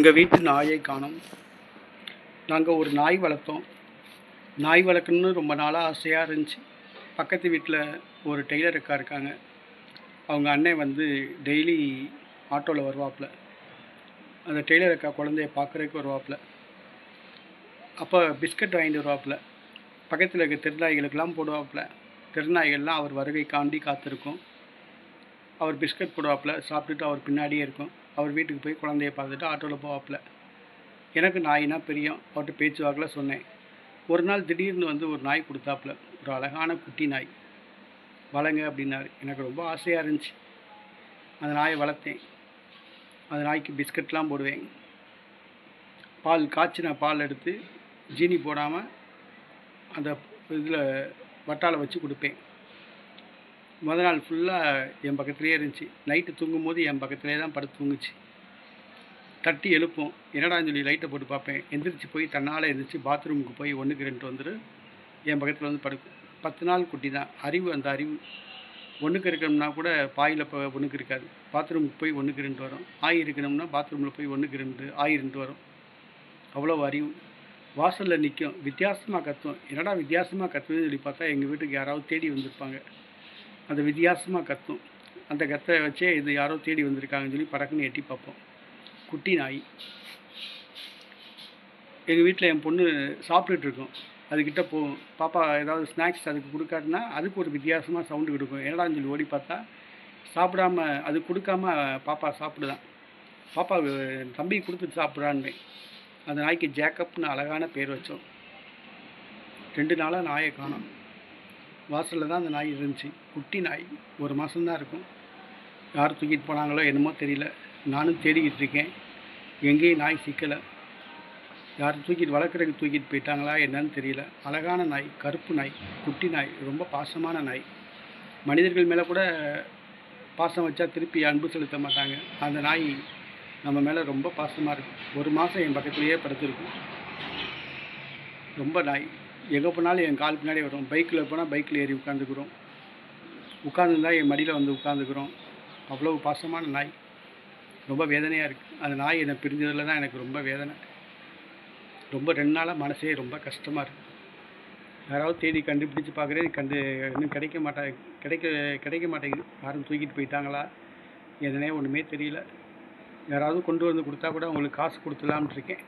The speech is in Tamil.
எங்கள் வீட்டு நாயை காணோம். நாங்கள் ஒரு நாய் வளர்த்தோம். நாய் வளர்க்கணுன்னு ரொம்ப நாளாக ஆசையாக இருந்துச்சு. பக்கத்து வீட்டில் ஒரு டெய்லர் அக்கா இருக்காங்க. அவங்க அண்ணன் வந்து டெய்லி ஆட்டோவில் வருவாப்புல. அந்த டெய்லர் அக்கா குழந்தைய பார்க்குறதுக்கு வருவாப்புல. அப்போ பிஸ்கட் வாங்கிட்டு வருவாப்புல. பக்கத்தில் இருக்க திருநாய்களுக்கெல்லாம் போடுவாப்புல. திருநாய்கள்லாம் அவர் வருகைக்காண்டி காத்திருக்கும். அவர் பிஸ்கட் போடுவாப்பில் சாப்பிட்டுட்டு அவர் பின்னாடியே இருக்கும். அவர் வீட்டுக்கு போய் குழந்தைய பார்த்துட்டு ஆட்டோவில் போவாப்பில். எனக்கு நாயினா பிரியம் அவர்கிட்ட பேச்சு வாக்கில் சொன்னேன். ஒரு நாள் திடீர்னு வந்து ஒரு நாய் கொடுத்தாப்புல ஒரு அழகான குட்டி நாய். வளங்க அப்படின்னாரு. எனக்கு ரொம்ப ஆசையாக இருந்துச்சு. அந்த நாயை வளர்த்தேன். அந்த நாய்க்கு பிஸ்கட்லாம் போடுவேன். பால் காய்ச்சின பால் எடுத்து ஜீனி போடாமல் அந்த இதில் வட்டால வச்சு கொடுப்பேன். முத நாள் ஃபுல்லாக என் பக்கத்துலேயே இருந்துச்சு. நைட்டு தூங்கும் போது என் பக்கத்துலேயே தான் படுத்து தூங்குச்சு. தட்டி எழுப்போம். என்னடான்னு சொல்லி லைட்டை போட்டு பார்ப்பேன். எந்திரிச்சு போய் தன்னால் எந்திரிச்சு பாத்ரூமுக்கு போய் ஒன்றுக்கு ரெண்டு வந்துடு என் பக்கத்தில் வந்து படுக்கும் பத்து நாள் குட்டி தான். அறிவு அந்த அறிவு. ஒன்றுக்கு இருக்கணும்னா கூட பாயில் இப்போ ஒன்றுக்கு இருக்காது. பாத்ரூமுக்கு போய் ஒன்றுக்கு ரெண்டு வரும். ஆய் இருக்கணும்னா பாத்ரூமில் போய் ஒன்றுக்கு ரெண்டு ஆய் ரெண்டு வரும். அவ்வளோ அறிவு. வாசலில் நிற்கும் வித்தியாசமாக கத்துவோம் என்னடா வித்தியாசமாக கத்துவேன்னு சொல்லி பார்த்தா எங்கள் வீட்டுக்கு யாராவது தேடி வந்திருப்பாங்க. அந்த வித்தியாசமாக கத்தும். அந்த கத்தை வச்சே இது யாரோ தேடி வந்திருக்காங்கன்னு சொல்லி பறக்குன்னு எட்டி பார்ப்போம். குட்டி நாய். எங்கள் வீட்டில் என் பொண்ணு சாப்பிடுட்டுருக்கும் அதுக்கிட்ட போகும் பாப்பா ஏதாவது ஸ்நாக்ஸ் அதுக்கு கொடுக்காட்டினா அதுக்கு ஒரு வித்தியாசமாக சவுண்டு கொடுக்கும். என்னடான்னு சொல்லி ஓடி பார்த்தா சாப்பிடாம அது கொடுக்காம பாப்பா சாப்பிடுதான் பாப்பா தம்பி கொடுத்துட்டு சாப்பிட்றான்னு. அந்த நாய்க்கு ஜேக்கப்னு அழகான பேர் வச்சோம். ரெண்டு நாளாக நாயை காணோம். வாசலில் தான் அந்த நாய் இருந்துச்சு. குட்டி நாய். ஒரு மாதம்தான் இருக்கும். யார் தூக்கிட்டு போனாங்களோ என்னமோ தெரியல. நானும் தேடிக்கிட்டு இருக்கேன். எங்கேயும் நாய் சிக்கலை. யார் தூக்கிட்டு வளர்க்குறதுக்கு தூக்கிட்டு போயிட்டாங்களா என்னன்னு தெரியல. அழகான நாய் கருப்பு நாய் குட்டி நாய் ரொம்ப பாசமான நாய். மனிதர்கள் மேலே கூட பாசம் வச்சா திருப்பி அன்பு செலுத்த மாட்டாங்க. அந்த நாய் நம்ம மேலே ரொம்ப பாசமாக இருக்கும். ஒரு மாதம் என் பக்கத்துலேயே படுத்துருக்கும். ரொம்ப நாய். எங்கே போனாலும் என் கால் பின்னாடி வரும் பைக்கில் போனால் பைக்கில் ஏறி உட்காந்துக்கிறோம். உட்காந்துருந்தா என் மடியில் வந்து உட்காந்துக்கிறோம். அவ்வளோ பாசமான நாய். ரொம்ப வேதனையாக இருக்குது அந்த நாய் என்னை பிரிஞ்சதில் தான் எனக்கு ரொம்ப வேதனை. ரொம்ப ரெண்டு நாளாக மனசே ரொம்ப கஷ்டமாக இருக்குது யாராவது தேடி கண்டுபிடிச்சு பார்க்குறேன். கண்டு இன்னும் கிடைக்க மாட்டா கிடைக்க கிடைக்க மாட்டேங்குது. யாரும் தூக்கிட்டு போயிட்டாங்களா? எதுனே ஒன்றுமே தெரியல. யாராவது கொண்டு வந்து கொடுத்தா கூட அவங்களுக்கு காசு கொடுத்துலாம்னு இருக்கேன்.